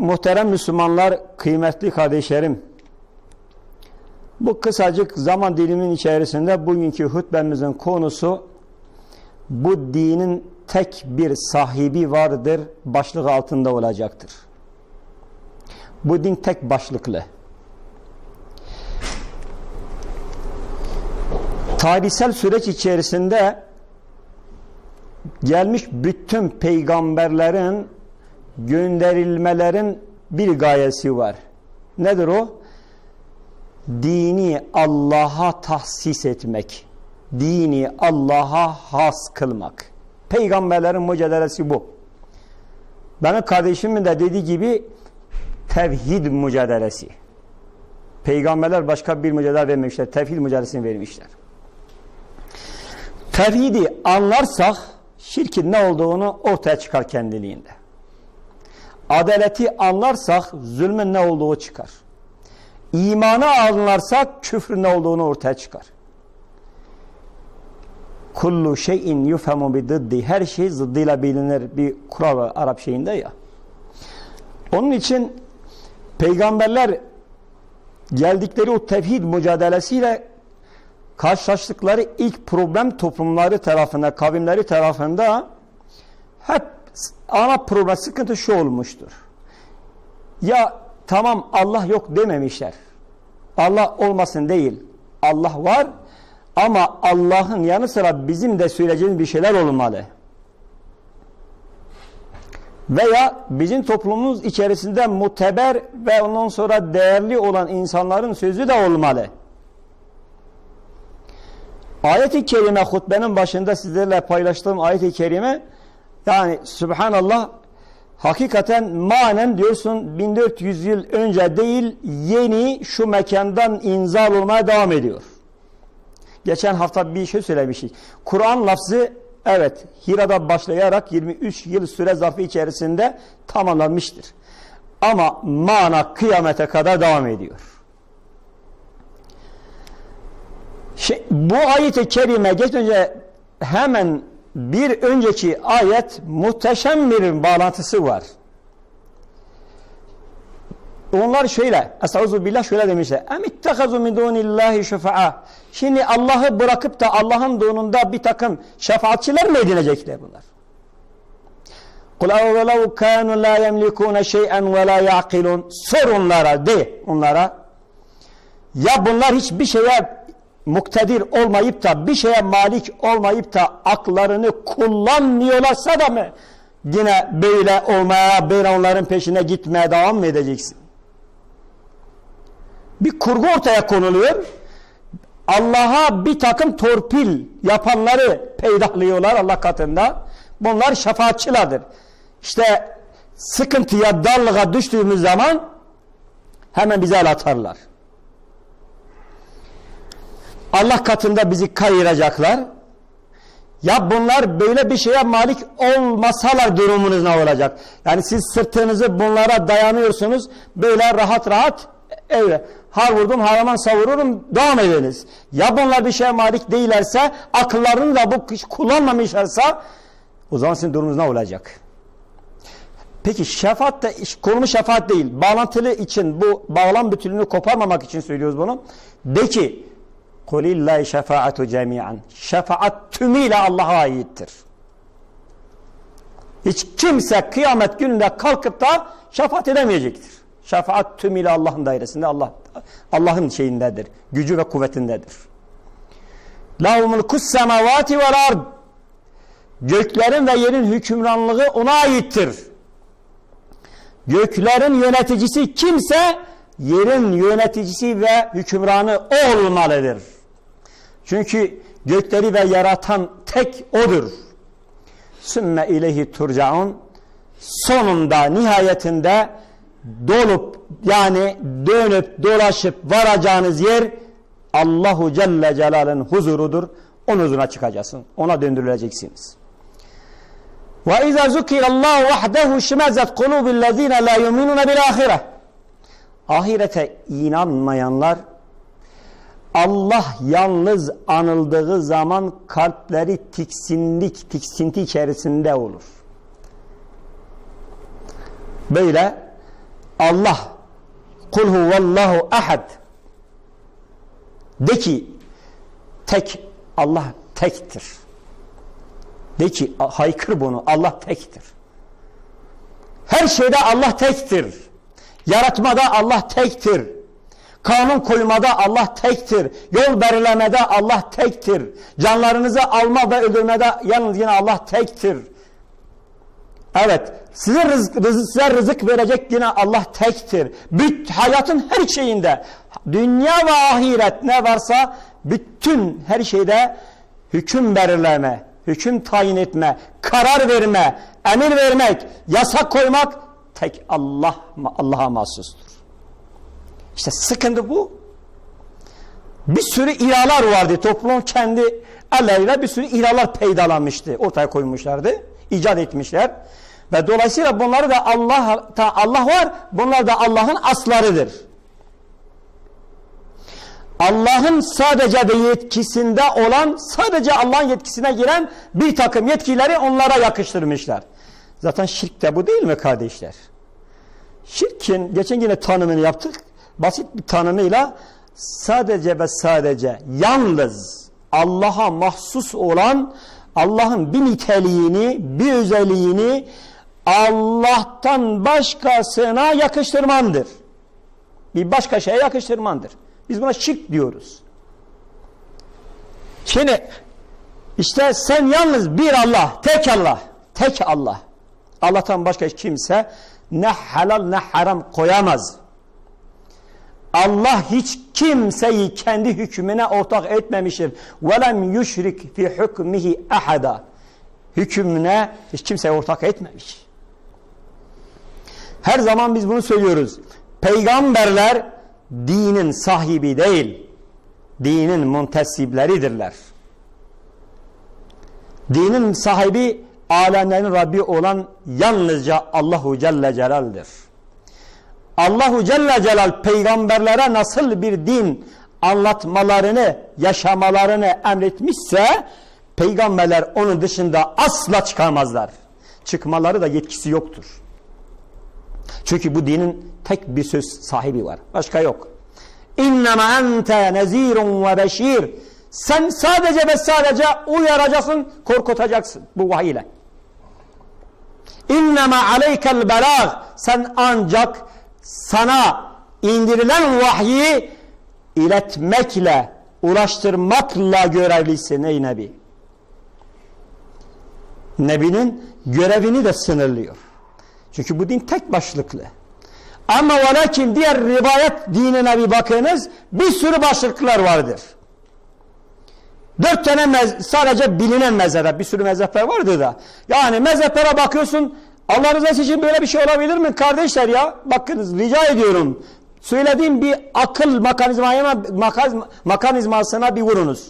muhterem Müslümanlar, kıymetli kardeşlerim, bu kısacık zaman dilimin içerisinde bugünkü hutbemizin konusu bu dinin tek bir sahibi vardır başlığı altında olacaktır. Bu din tek başlıklı. Tarihsel süreç içerisinde gelmiş bütün peygamberlerin gönderilmelerin bir gayesi var. Nedir o? Dini Allah'a tahsis etmek. Dini Allah'a has kılmak. Peygamberlerin mücadelesi bu. Benim kardeşimin de dediği gibi tevhid mücadelesi. Peygamberler başka bir mücadele vermemişler. Tevhid mücadelesini vermişler. Tevhidi anlarsak şirkin ne olduğunu ortaya çıkar kendiliğinde. Adaleti anlarsak zulmün ne olduğu çıkar. İmanı anlarsak küfrün ne olduğunu ortaya çıkar. Kullu şeyin yufemu bididdi. Her şey zıddıyla bilinir bir kural Arap şeyinde ya. Onun için peygamberler geldikleri o tevhid mücadelesiyle karşılaştıkları ilk problem toplumları tarafında, kavimleri tarafında hep ana problem, sıkıntı şu olmuştur. Ya tamam Allah yok dememişler. Allah olmasın değil. Allah var ama Allah'ın yanı sıra bizim de söyleyeceğimiz bir şeyler olmalı. Veya bizim toplumumuz içerisinde muteber ve ondan sonra değerli olan insanların sözü de olmalı. Ayet-i Kerime hutbenin başında sizlerle paylaştığım ayet-i kerime yani Subhanallah hakikaten manen diyorsun 1400 yıl önce değil yeni şu mekandan inzal olmaya devam ediyor. Geçen hafta bir şey söylemiştik. Kur'an lafzı evet Hira'da başlayarak 23 yıl süre zarfı içerisinde tamamlanmıştır. Ama mana kıyamete kadar devam ediyor. Şey, bu ayet-i kerime geç önce hemen bir önceki ayet muhteşem bir bağlantısı var. Onlar şöyle, Estağfurullah billah şöyle demişler. Em ittehazu min dunillahi şefa'a. Şimdi Allah'ı bırakıp da Allah'ın donunda bir takım şefaatçiler mi edinecekler bunlar? Kul evvelev kânu la yemlikûne şey'en ve la ya'kilun. Sor onlara de onlara. Ya bunlar hiçbir şeye muktedir olmayıp da bir şeye malik olmayıp da aklarını kullanmıyorlarsa da mı yine böyle olmaya, böyle onların peşine gitmeye devam mı edeceksin? Bir kurgu ortaya konuluyor. Allah'a bir takım torpil yapanları peydahlıyorlar Allah katında. Bunlar şefaatçilerdir. İşte sıkıntıya, darlığa düştüğümüz zaman hemen bize el atarlar. Allah katında bizi kayıracaklar. Ya bunlar böyle bir şeye malik olmasalar durumunuz ne olacak? Yani siz sırtınızı bunlara dayanıyorsunuz. Böyle rahat rahat öyle har vurdum haraman savururum devam ediniz. Ya bunlar bir şeye malik değillerse akıllarını da bu kullanmamışlarsa o zaman sizin durumunuz ne olacak? Peki şefaat de konu şefaat değil. Bağlantılı için bu bağlam bütünlüğünü koparmamak için söylüyoruz bunu. De ki Kulillahi şefaatu cemiyan. Şefaat tümüyle Allah'a aittir. Hiç kimse kıyamet gününde kalkıp da şefaat edemeyecektir. Şefaat tümüyle Allah'ın dairesinde, Allah Allah'ın şeyindedir. Gücü ve kuvvetindedir. Lahu mulkus semavati vel ard. Göklerin ve yerin hükümranlığı ona aittir. Göklerin yöneticisi kimse yerin yöneticisi ve hükümranı o olmalıdır. Çünkü gökleri ve yaratan tek odur. Sümme ileyhi turcaun sonunda nihayetinde dolup yani dönüp dolaşıp varacağınız yer Allahu Celle Celal'in huzurudur. Onun huzuruna çıkacaksın. Ona döndürüleceksiniz. Ve izâ zukirallahu vahdehu şimezet kulûbillezîne lâ yuminûne bil ahire. Ahirete inanmayanlar Allah yalnız anıldığı zaman kalpleri tiksinlik, tiksinti içerisinde olur. Böyle Allah kul huvallahu ahad de ki tek Allah tektir. De ki haykır bunu Allah tektir. Her şeyde Allah tektir. Yaratmada Allah tektir. Kanun koymada Allah tektir. Yol belirlemede Allah tektir. Canlarınızı alma ve öldürmede yalnız yine Allah tektir. Evet, size rızık, rızık, size rızık verecek yine Allah tektir. Büt, hayatın her şeyinde, dünya ve ahiret ne varsa bütün her şeyde hüküm belirleme, hüküm tayin etme, karar verme, emir vermek, yasak koymak tek Allah Allah'a mahsustur. İşte sıkıntı bu. Bir sürü ilalar vardı. Toplum kendi elleriyle bir sürü ilalar peydalanmıştı. Ortaya koymuşlardı. icat etmişler. Ve dolayısıyla bunları da Allah Allah var. Bunlar da Allah'ın aslarıdır. Allah'ın sadece de yetkisinde olan, sadece Allah'ın yetkisine giren bir takım yetkileri onlara yakıştırmışlar. Zaten şirk de bu değil mi kardeşler? Şirkin, geçen yine tanımını yaptık. Basit bir tanımıyla sadece ve sadece yalnız Allah'a mahsus olan Allah'ın bir niteliğini, bir özelliğini Allah'tan başkasına yakıştırmandır. Bir başka şeye yakıştırmandır. Biz buna şirk diyoruz. Şimdi işte sen yalnız bir Allah, tek Allah, tek Allah. Allah'tan başka kimse ne helal ne haram koyamaz. Allah hiç kimseyi kendi hükmüne ortak etmemiştir. وَلَمْ يُشْرِكْ فِي حُكْمِهِ اَحَدًا Hükmüne hiç kimseye ortak etmemiş. Her zaman biz bunu söylüyoruz. Peygamberler dinin sahibi değil, dinin muntesibleridirler. Dinin sahibi alemlerin Rabbi olan yalnızca Allahu Celle Celal'dir. Allahu Celle Celal peygamberlere nasıl bir din anlatmalarını, yaşamalarını emretmişse peygamberler onun dışında asla çıkamazlar. Çıkmaları da yetkisi yoktur. Çünkü bu dinin tek bir söz sahibi var. Başka yok. İnnemâ ente nezîrun ve beşîr. Sen sadece ve sadece uyaracaksın, korkutacaksın bu vahiy ile. İnnemâ aleykel belâg. Sen ancak sana indirilen vahyi iletmekle, ulaştırmakla görevlisin ey Nebi. Nebinin görevini de sınırlıyor. Çünkü bu din tek başlıklı. Ama velakin diğer rivayet dinine bir bakınız bir sürü başlıklar vardır. Dört tane sadece bilinen mezhep bir sürü mezhepler vardır da. Yani mezheplere bakıyorsun Allah rızası için böyle bir şey olabilir mi kardeşler ya? Bakınız rica ediyorum. Söylediğim bir akıl mekanizmaya, mekanizmasına bir vurunuz.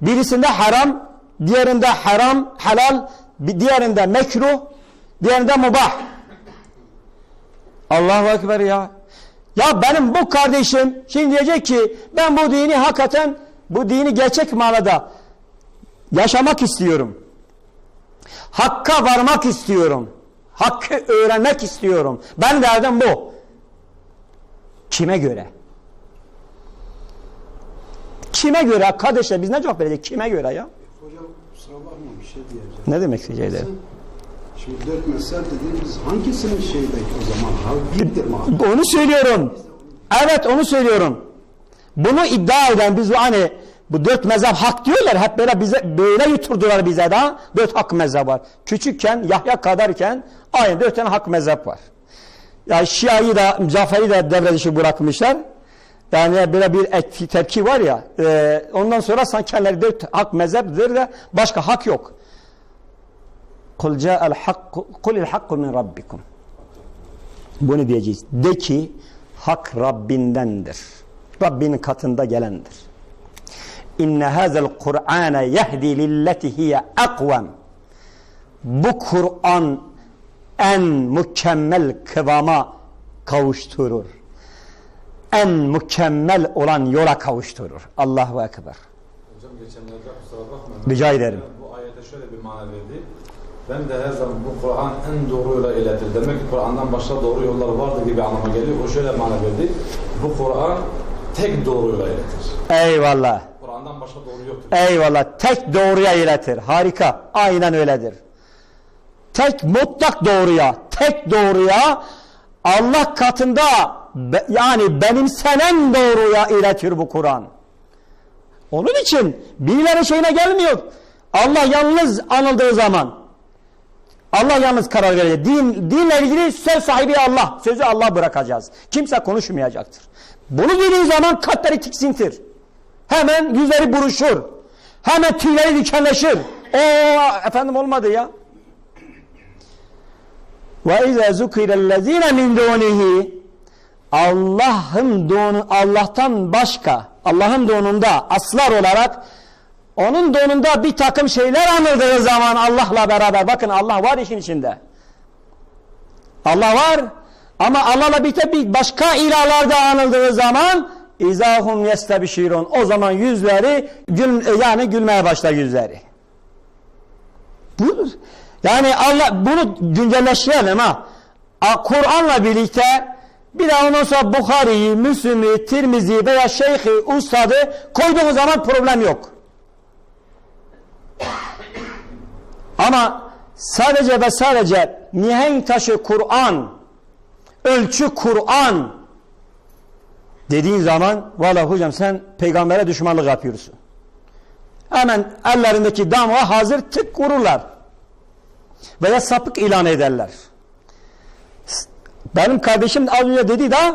Birisinde haram, diğerinde haram, helal, diğerinde mekruh, diğerinde mubah. Allahu Ekber ya. Ya benim bu kardeşim şimdi diyecek ki ben bu dini hakikaten bu dini gerçek manada yaşamak istiyorum. Hakka varmak istiyorum. Hakkı öğrenmek istiyorum. Ben derdim bu. Kime göre? Kime göre? Kardeşler biz ne cevap verecek? Kime göre ya? Hocam kusura bakma bir şey diyeceğim. Ne demek rica ederim? Şimdi dört mezhep dediğimiz hangisinin şeydeki o zaman? Mi? Onu söylüyorum. Evet onu söylüyorum. Bunu iddia eden biz hani bu dört mezhep hak diyorlar. Hep böyle bize böyle yuturdular bize de. Dört hak mezhep var. Küçükken Yahya kadarken aynı dört tane hak mezhep var. Yani Şia'yı da Cafer'i de devre dışı bırakmışlar. Yani böyle bir etki, tepki var ya. E, ondan sonra sanki kendileri dört hak mezheptir de başka hak yok. Kul ca'al hakku kulil hakku min rabbikum. Bunu diyeceğiz. De ki hak Rabbindendir. Rabbinin katında gelendir. İnne hazel Kur'ane yehdi lilleti hiye akvam. Bu Kur'an en mükemmel kıvama kavuşturur. En mükemmel olan yola kavuşturur. Allahu Ekber. Hocam geçenlerde kusura bakmayın. Rica ederim. Bu ayete şöyle bir mana verdi. Ben de her zaman bu Kur'an en doğruyla iletir. Demek ki Kur'an'dan başka doğru yollar vardır gibi anlama geliyor. O şöyle mana verdi. Bu Kur'an tek doğruyla iletir. Eyvallah. Kur'an'dan başka doğru yoktur. Eyvallah. Tek doğruya iletir. Harika. Aynen öyledir. Tek mutlak doğruya, tek doğruya Allah katında be- yani benimsenen doğruya iletir bu Kur'an. Onun için birileri şeyine gelmiyor. Allah yalnız anıldığı zaman Allah yalnız karar verecek. Din, dinle ilgili söz sahibi Allah. Sözü Allah bırakacağız. Kimse konuşmayacaktır. Bunu dediği zaman kalpleri tiksintir. Hemen yüzleri buruşur. Hemen tüyleri dikenleşir. O efendim olmadı ya. Ve izâ zukirellezîne min dûnihi Allah'ın donu Allah'tan başka Allah'ın donunda aslar olarak onun donunda bir takım şeyler anıldığı zaman Allah'la beraber bakın Allah var işin içinde. Allah var ama Allah'la birlikte bir başka ilahlar da anıldığı zaman izahum yestebşirun o zaman yüzleri gül, yani gülmeye başlar yüzleri. Budur. Yani Allah bunu güncelleştirelim ha. Kur'an'la birlikte bir de ondan sonra Bukhari'yi, Müslim'i, Tirmizi veya Şeyh'i, Ustad'ı koyduğumuz zaman problem yok. Ama sadece ve sadece mihenk taşı Kur'an, ölçü Kur'an dediğin zaman valla hocam sen peygambere düşmanlık yapıyorsun. Hemen ellerindeki damga hazır tık vururlar. Veya sapık ilan ederler. Benim kardeşim az önce dedi de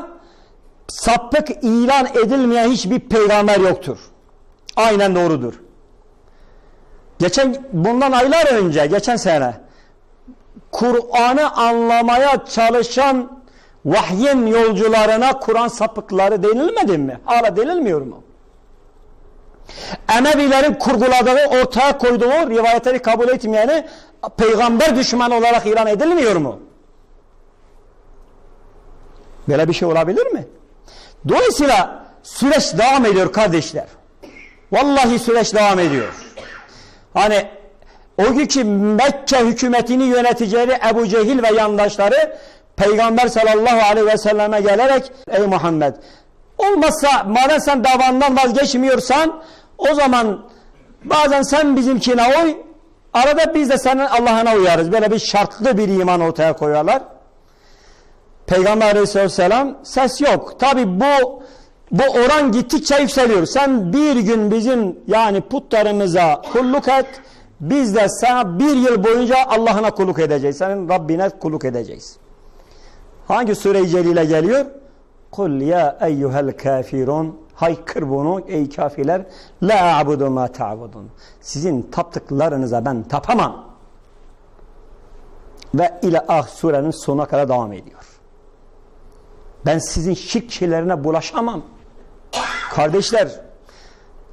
sapık ilan edilmeyen hiçbir peygamber yoktur. Aynen doğrudur. Geçen bundan aylar önce geçen sene Kur'an'ı anlamaya çalışan vahyin yolcularına Kur'an sapıkları denilmedi mi? Hala denilmiyor mu? Emevilerin kurguladığı, ortaya koyduğu rivayetleri kabul etmeyeni peygamber düşmanı olarak ilan edilmiyor mu? Böyle bir şey olabilir mi? Dolayısıyla süreç devam ediyor kardeşler. Vallahi süreç devam ediyor. Hani o günkü Mekke hükümetini yöneticileri Ebu Cehil ve yandaşları Peygamber sallallahu aleyhi ve selleme gelerek ey Muhammed olmazsa madem sen davandan vazgeçmiyorsan o zaman bazen sen bizimkine oy arada biz de senin Allah'ına uyarız. Böyle bir şartlı bir iman ortaya koyarlar. Peygamber aleyhisselam ses yok. Tabi bu bu oran gittikçe yükseliyor. Sen bir gün bizim yani putlarımıza kulluk et. Biz de sana bir yıl boyunca Allah'ına kulluk edeceğiz. Senin Rabbine kulluk edeceğiz. Hangi sure-i celile geliyor? Kul ya eyyuhel kafirun haykır bunu ey kafirler la a'budu ma ta'budun. Sizin taptıklarınıza ben tapamam. Ve ile ah surenin sonuna kadar devam ediyor. Ben sizin şirk şeylerine bulaşamam. Kardeşler,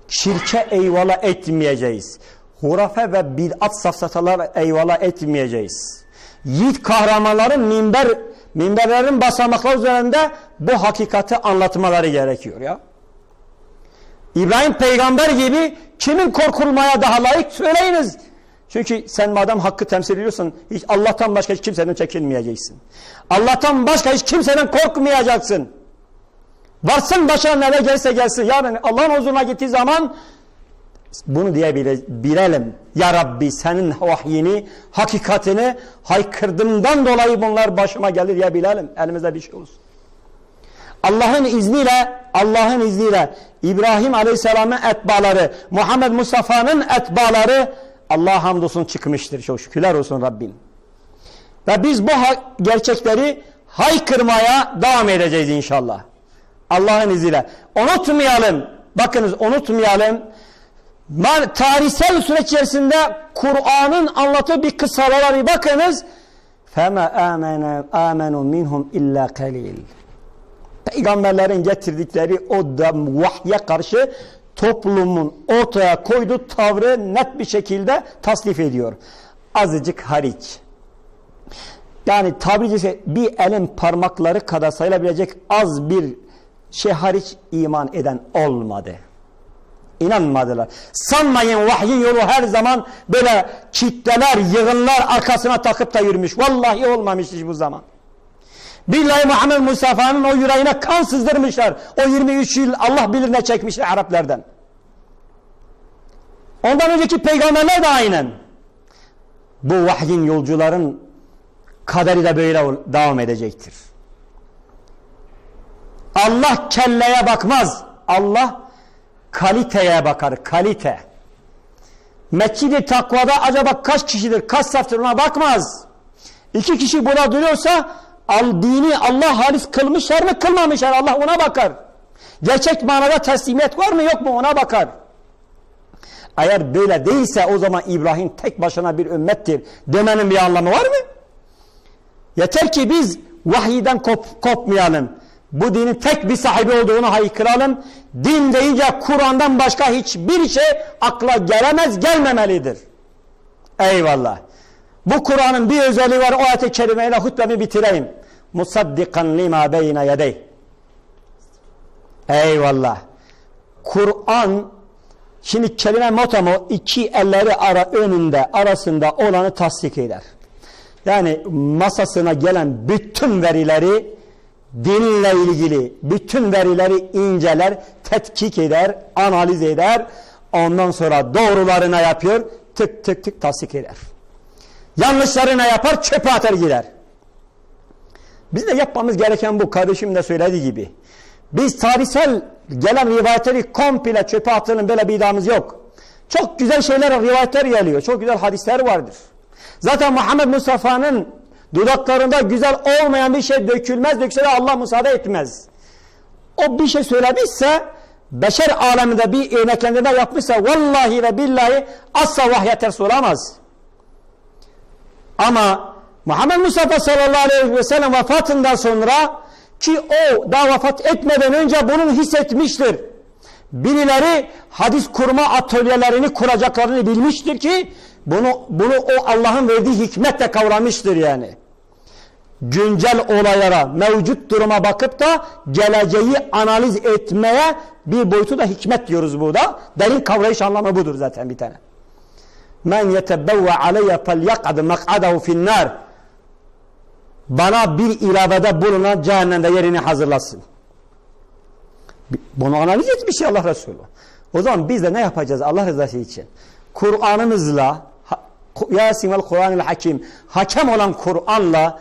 şirke eyvallah etmeyeceğiz. Hurafe ve bid'at safsatalar eyvallah etmeyeceğiz. Yiğit kahramanların minber, minberlerin basamaklar üzerinde bu hakikati anlatmaları gerekiyor ya. İbrahim peygamber gibi kimin korkulmaya daha layık söyleyiniz. Çünkü sen madem hakkı temsil ediyorsun hiç Allah'tan başka hiç kimseden çekinmeyeceksin. Allah'tan başka hiç kimseden korkmayacaksın. Varsın başına neler gelirse gelsin. Yarın Allah'ın huzuruna gittiği zaman bunu diyebilelim. Ya Rabbi senin vahyini, hakikatini haykırdığımdan dolayı bunlar başıma gelir ya bilelim. Elimizde bir şey olsun. Allah'ın izniyle, Allah'ın izniyle İbrahim Aleyhisselam'ın etbaları, Muhammed Mustafa'nın etbaları Allah hamdolsun çıkmıştır. Çok şükürler olsun Rabbim. Ve biz bu gerçekleri haykırmaya devam edeceğiz inşallah. Allah'ın izniyle. Unutmayalım. Bakınız unutmayalım Tarihsel süreç içerisinde Kur'an'ın anlattığı bir kıssalara bir bakınız. فَمَا آمَنُوا مِنْهُمْ اِلَّا قَلِيلٍ Peygamberlerin getirdikleri o da vahye karşı toplumun ortaya koyduğu tavrı net bir şekilde tasnif ediyor. Azıcık hariç. Yani tabiri caizse bir elin parmakları kadar sayılabilecek az bir şey hariç iman eden olmadı. İnanmadılar. Sanmayın vahyin yolu her zaman böyle kitleler, yığınlar arkasına takıp da yürümüş. Vallahi olmamış hiç bu zaman. Billahi Muhammed Mustafa'nın o yüreğine kan sızdırmışlar. O 23 yıl Allah bilir ne çekmişler Araplardan. Ondan önceki peygamberler de aynen. Bu vahyin yolcuların kaderi de böyle devam edecektir. Allah kelleye bakmaz. Allah kaliteye bakar. Kalite. Mescid-i takvada acaba kaç kişidir, kaç saftır ona bakmaz. İki kişi burada duruyorsa al, dini Allah halis kılmışlar mı kılmamışlar Allah ona bakar. Gerçek manada teslimiyet var mı yok mu ona bakar. Eğer böyle değilse o zaman İbrahim tek başına bir ümmettir demenin bir anlamı var mı? Yeter ki biz vahiyden kop, kopmayalım. Bu dinin tek bir sahibi olduğunu haykıralım. Din deyince Kur'an'dan başka hiçbir şey akla gelemez, gelmemelidir. Eyvallah. Bu Kur'an'ın bir özelliği var. O ayet-i kerimeyle hutbemi bitireyim. Musaddikan lima beyne yedey. Eyvallah. Kur'an şimdi kelime motamo iki elleri ara önünde arasında olanı tasdik eder. Yani masasına gelen bütün verileri dinle ilgili bütün verileri inceler, tetkik eder, analiz eder. Ondan sonra doğrularına yapıyor, tık tık tık tasdik eder. Yanlışlarına yapar, çöpe atar gider. Biz de yapmamız gereken bu kardeşim de söylediği gibi. Biz tarihsel gelen rivayetleri komple çöpe atalım böyle bir iddiamız yok. Çok güzel şeyler, rivayetler geliyor. Çok güzel hadisler vardır. Zaten Muhammed Mustafa'nın dudaklarında güzel olmayan bir şey dökülmez, dökse de Allah müsaade etmez. O bir şey söylemişse, beşer aleminde bir örneklendirme yapmışsa vallahi ve billahi asla vahye ters olamaz. Ama Muhammed Mustafa sallallahu aleyhi ve sellem vefatından sonra ki o daha vefat etmeden önce bunu hissetmiştir. Birileri hadis kurma atölyelerini kuracaklarını bilmiştir ki bunu bunu o Allah'ın verdiği hikmetle kavramıştır yani. Güncel olaylara, mevcut duruma bakıp da geleceği analiz etmeye bir boyutu da hikmet diyoruz burada. Derin kavrayış anlamı budur zaten bir tane. Men yetebevve aleyye fel yakad mak'adahu finnar. Bana bir iradede bulunan cehennemde yerini hazırlasın. Bunu analiz etmiş Allah Resulü. O zaman biz de ne yapacağız Allah rızası için? Kur'an'ımızla Yasin vel Kur'an-ı Hakim hakem olan Kur'an'la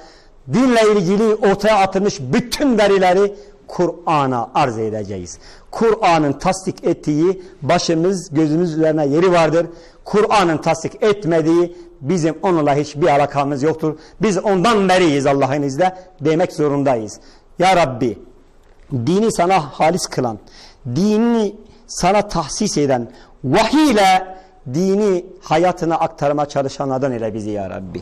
dinle ilgili ortaya atılmış bütün verileri Kur'an'a arz edeceğiz. Kur'an'ın tasdik ettiği başımız gözümüz üzerine yeri vardır. Kur'an'ın tasdik etmediği bizim onunla hiçbir alakamız yoktur. Biz ondan beriyiz Allah'ın izniyle demek zorundayız. Ya Rabbi dini sana halis kılan, dinini sana tahsis eden, vahiy ile dini hayatına aktarma çalışanlardan ile bizi ya Rabbi.